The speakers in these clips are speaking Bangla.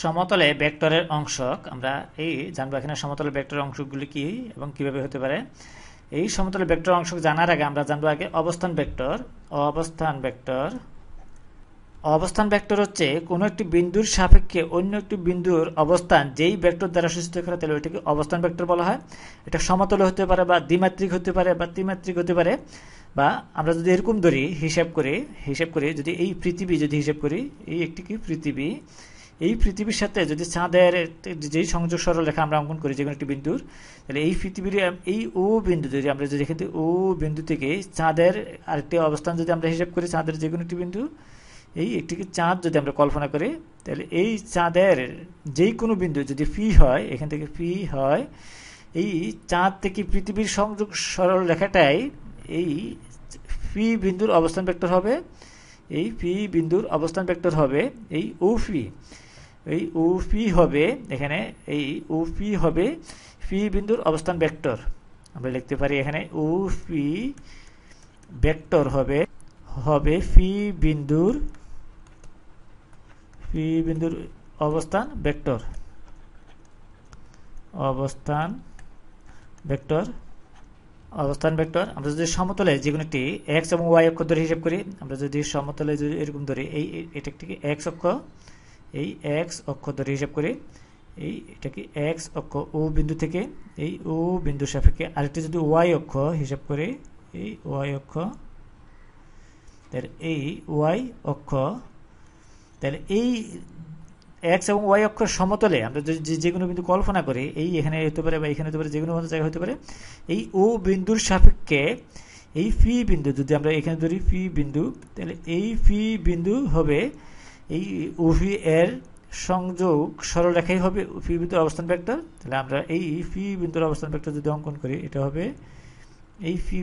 সমতলে ভেক্টরের অংশক, আমরা এই জানব এখানে সমতলে ভেক্টরের অংশগুলি কি এবং কীভাবে হতে পারে। এই সমতলে ভেক্টর অংশ জানার আগে আমরা জানব আগে অবস্থান ভেক্টর অবস্থান ভেক্টর। অবস্থান ভেক্টর হচ্ছে কোনো একটি বিন্দুর সাপেক্ষে অন্য একটি বিন্দুর অবস্থান যেই ভেক্টর দ্বারা সূচিত করা তাহলে ওইটাকে অবস্থান ভেক্টর বলা হয়। এটা সমতলে হতে পারে বা দ্বিমাত্রিক হতে পারে বা ত্রিমাত্রিক হতে পারে বা আমরা যদি এরকম ধরি, হিসাব করে হিসাব করে যদি এই পৃথিবী যদি হিসাব করি, এই একটি কি পৃথিবী? এই পৃথিবীর সাথে যদি চাঁদের যেই সংযোগ সরলরেখা আমরা অঙ্কন করি যে কোনো একটি বিন্দুর, তাহলে এই পৃথিবীর, এই ও বিন্দু যদি আমরা যদি এখান থেকে ও বিন্দু থেকে চাঁদের আরেকটি অবস্থান যদি আমরা হিসাব করি, চাঁদের যে কোনো একটি বিন্দু, এই একটিকে চাঁদ যদি আমরা কল্পনা করি, তাহলে এই চাঁদের যেই কোনো বিন্দু যদি ফি হয়, এখান থেকে ফি হয়, এই চাঁদ থেকে পৃথিবীর সংযোগ সরল রেখাটাই এই ফি বিন্দুর অবস্থান ভেক্টর হবে, এই ফি বিন্দুর অবস্থান ভেক্টর হবে এই ও ফি এই ও ফি হবে, এখানে এই ও ফি হবে ফি বিন্দুর অবস্থান ভেক্টর। আমরা লিখতে পারি এখানে ও ফি ভেক্টর হবে হবে ফি বিন্দুর ফি বিন্দুর অবস্থান ভেক্টর। অবস্থান ভেক্টর অবস্থান ভেক্টর। আমরা যদি সমতলে যে কোনো একটি এক্স এবং ওয়াই অক্ষ ধরে হিসাব করি, আমরা যদি সমতলে যদি এরকম ধরি, এই এটা একটি এক্স অক্ষ। এই এক্স অক্ষ ধরে হিসাব করি, এই এটাকে এক্স অক্ষ ও বিন্দু থেকে, এই ও বিন্দু সাপেক্ষে আরেকটি যদি ওয়াই অক্ষ হিসাব করি, এই ওয়াই অক্ষ তাহলে এই ওয়াই অক্ষ তাহলে এই এক্স এবং ওয়াই অক্ষর সমতলে, আমরা যদি যে কোনো বিন্দু কল্পনা করি, এই এখানে হতে পারে বা এখানে হতে পারে যে কোনো জায়গায় হতে পারে, এই ও বিন্দুর সাপেক্ষে এই ফি বিন্দু, যদি আমরা এখানে ধরি ফি বিন্দু, তাহলে এই ফি বিন্দু হবে এই ওভি এর সংযোগ সরলরেখাই হবে ফি বিন্দুর অবস্থান ভেক্টর। তাহলে আমরা এই ফি বিন্দুর অবস্থান ভেক্টর যদি অঙ্কন করি, এটা হবে এই ফি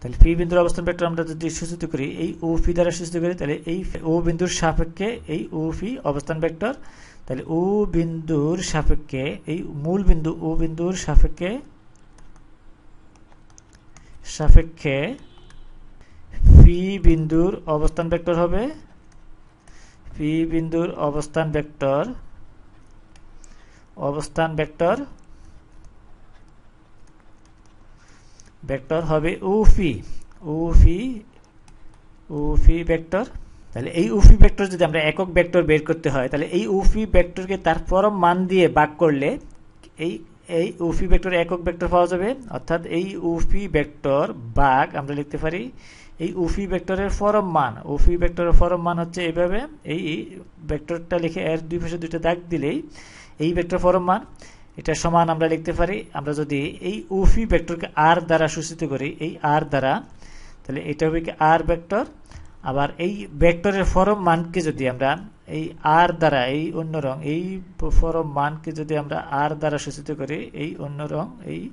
তাহলে পি বিন্দুর অবস্থান ভেক্টর আমরা যদি সূচিত করি, এই ও ফি দ্বারা সূচিত করি, তাহলে এই ও বিন্দুর সাপেক্ষে এই ও ফি অবস্থান ভেক্টর। তাহলে ও বিন্দুর সাপেক্ষে, এই মূল বিন্দু ও বিন্দুর সাপেক্ষে সাপেক্ষে পি বিন্দুর অবস্থান ভেক্টর হবে পি বিন্দুর অবস্থান ভেক্টর অবস্থান ভেক্টর ভেক্টর হবে উফি উফি উফি ভেক্টর। তাহলে এই উফি ভেক্টর যদি আমরা একক ভেক্টর বের করতে হয়, তাহলে এই উফি ভেক্টরকে তার পরম মান দিয়ে ভাগ করলে এই এই উফি ভেক্টর একক ভেক্টর পাওয়া যাবে। অর্থাৎ এই উফি ভেক্টর বাঘ, আমরা লিখতে পারি, এই উফি ভেক্টরের ফরম মান। উফি ভেক্টরের ফরম মান হচ্ছে এইভাবে এই ভেক্টরটা লিখে এর দুই পাশে দুইটা দাগ দিলেই এই ভেক্টর ফরম মান, এটা সমান আমরা লিখতে পারি। আমরা যদি এই উফি ভেক্টরকে আর দ্বারা সূচিত করি, এই আর দ্বারা, তাহলে এটা হবে কি আর ভেক্টর আবার এই ভেক্টরের ফরম মানকে যদি আমরা এই আর দ্বারা এই অন্য রং, এই ফরম মানকে যদি আমরা আর দ্বারা সূচিত করি, এই অন্য রং এই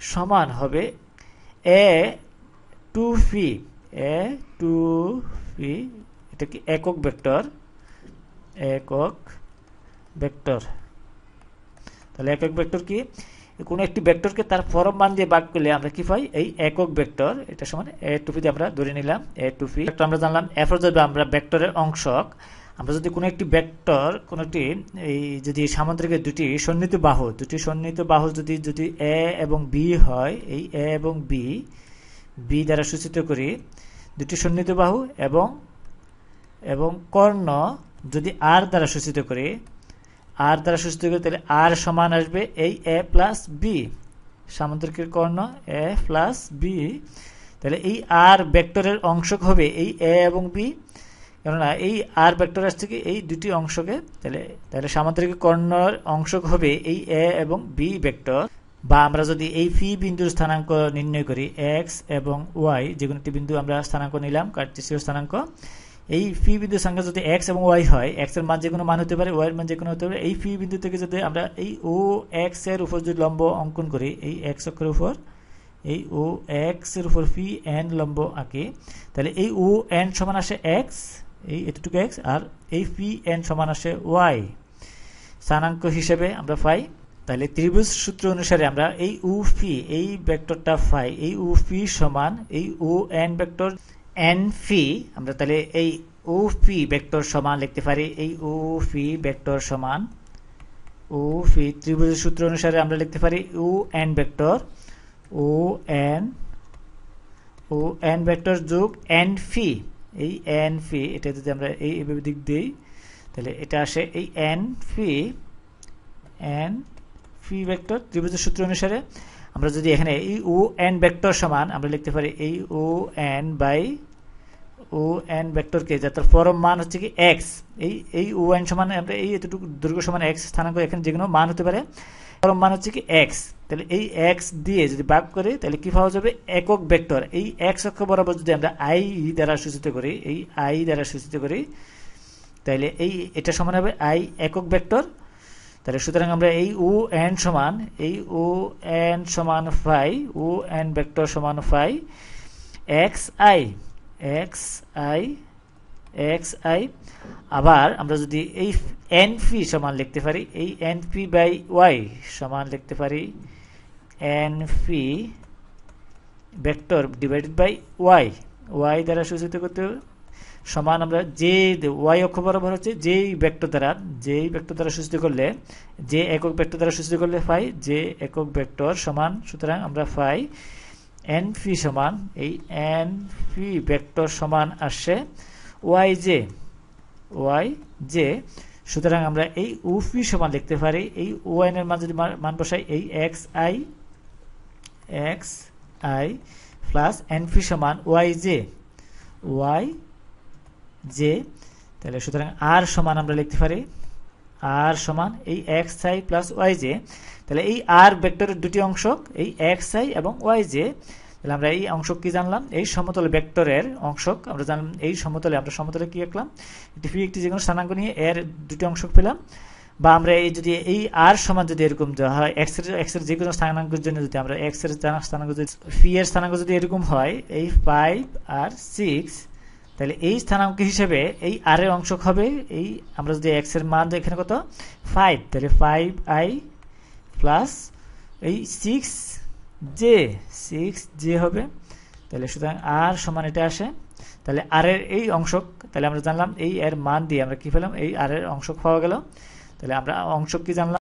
সমান হবে এ টু ফি এ টু ফি এটা কি একক ভেক্টর? একক ভেক্টর। তাহলে একক ভেক্টর কি? কোনো একটি ভেক্টরকে তার ফরম মান দিয়ে ভাগ করলে আমরা কি পাই? এই একক ভেক্টর, এটা সমান এ টু দিয়ে আমরা ধরে নিলাম এ টু ফি আমরা জানলাম এরপর যদি আমরা ভেক্টরের অংশক। আমরা যদি কোনো একটি ভেক্টর, কোনো একটি এই যদি সামুদ্রিকের দুটি সন্নিহিত বাহু, দুটি সন্নিহিত বাহু যদি যদি এ এবং বি হয়, এই এ এবং বি বি দ্বারা সূচিত করি, দুটি সন্নিহিত বাহু এবং এবং কর্ণ যদি আর দ্বারা সূচিত করি আর দ্বারা সূচিত করি তাহলে আর সমান আসবে এই এ প্লাস বি সামুদ্রিকের কর্ণ এ প্লাস বি তাহলে এই আর ভেক্টরের অংশক হবে এই এ এবং বি কেননা এই আর ভেক্টর আসছে কি? এই দুটি অংশকে তাহলে তাহলে সামুদ্রিক কর্ণর অংশক হবে এই এ এবং বি ভেক্টর বা আমরা যদি এই ফি বিন্দুর স্থানাঙ্ক নির্ণয় করি এক্স এবং ওয়াই যে কোনো একটি বিন্দু আমরা স্থানাঙ্ক নিলাম কার্টেসীয় স্থানাঙ্ক। এই ফি বিন্দুর সংখ্যা যদি এক্স এবং ওয়াই হয় এক্সের মান যে কোনো মান হতে পারে ওয়াই এর মান যে কোনো হতে পারে, এই ফি বিন্দু থেকে যদি আমরা এই ও এক্সের উপর যদি লম্ব অঙ্কন করি, এই এক্স অক্ষের উপর, এই ও এক্সের উপর ফি এন লম্ব আঁকে, তাহলে এই ও এন সমান আসে এক্স এই এতটুকু এক্স আর এই ফি এন সমান আসে ওয়াই স্থানাঙ্ক হিসেবে আমরা পাই, তাহলে ত্রিভুজ সূত্র অনুসারে আমরা এই উ ফি এই ভেক্টরটা পাই, এই উ ফি সমান এই O N vector N phi আমরা তাহলে এই ও ফি ভেক্টর সমান লিখতে পারি। এই ও ফি ভেক্টর সমান ও ফি ত্রিভুজের সূত্র অনুসারে আমরা লিখতে পারি O N vector O N O N vector যোগ এন ফি এই এন ফি এটা যদি আমরা এই এভাবে দিক দিই, তাহলে এটা আসে এই N phi N phi vector ত্রিভুজের সূত্র অনুসারে। আমরা যদি এখানে এই ও এন ভেক্টর সমান, আমরা লিখতে পারি এই O N by O N ভেক্টরকে যার পরম মান হচ্ছে কি এক্স এই এই ও এন সমান, আমরা এই এতটুকু দৈর্ঘ্য সমান এক্স স্থানাঙ্ক এখানে যে কোনো মান হতে পারে, পরম মান হচ্ছে কি এক্স তাহলে এই এক্স দিয়ে যদি ভাগ করি, তাহলে কী পাওয়া যাবে? একক ভেক্টর। এই এক্স অক্ষ বরাবর যদি আমরা আই দ্বারা সূচিত করি, এই আই দ্বারা সূচিত করি, তাহলে এই, এটা সমান হবে আই একক ভেক্টর। তাহলে সুতরাং আমরা এই ও এন সমান, এই ও এন সমান ফাই ও এন ভেক্টর সমান phi X I X I X I আবার আমরা যদি এই এন পি সমান লিখতে পারি, এই এন পি বাই ওয়াই সমান লিখতে পারি N P vector divided by Y Y দ্বারা সূচিত করতে সমান আমরা যে ওয়াই অক্ষ বরাবর হচ্ছে যেই ভেক্টর দ্বারা, যেই ভেক্টর দ্বারা সূচিত করলে, যে একক ভেক্টর দ্বারা সূচিত করলে ফাই যে একক ভেক্টর সমান, সুতরাং আমরা ফাই এন ফি সমান, এই এন ফি ভেক্টর সমান আসছে ওয়াই জে ওয়াই জে সুতরাং আমরা এই ও ফি সমান লিখতে পারি, এই ও এন এর মান যদি মান বসাই, এই X I X I plus N phi সমান ওয়াই জে ওয়াই জে তাহলে সুতরাং আর সমান আমরা লিখতে পারি আর সমান এই X I plus Y J তাহলে এই আর ভেক্টরের দুটি অংশ, এই এক্স আই এবং ওয়াই জে তাহলে আমরা এই অংশ কি জানলাম? এই সমতল ভেক্টরের অংশ আমরা জানলাম, এই সমতলে আমরা সমতলে কি আঁকলাম? একটি ফি একটি যে কোনো স্থানাঙ্ক নিয়ে এর দুটি অংশ পেলাম। বা আমরা এই যদি এই আর সমান যদি এরকম হয় এক্সের এক্সের যে কোনো স্থানাঙ্কের জন্য যদি আমরা এক্সের স্থানাঙ্ক যদি ফি এর স্থানাঙ্ক যদি এরকম হয়, এই ফাইভ আর সিক্স তাহলে এই স্থানাঙ্ক হিসেবে এই আর এর অংশ হবে, এই আমরা যদি এক্সের মান এখানে কত? ফাইভ তাহলে ফাইভ আই প্লাস এই সিক্স জে সিক্স জে হবে। তাহলে সুতরাং আর সমান এটা আসে। তাহলে আর এর এই অংশ তাহলে আমরা জানলাম এই এর মান দিয়ে আমরা কি পেলাম? এই আর এর অংশ পাওয়া গেল। তাহলে আমরা অংশ কি জানলাম?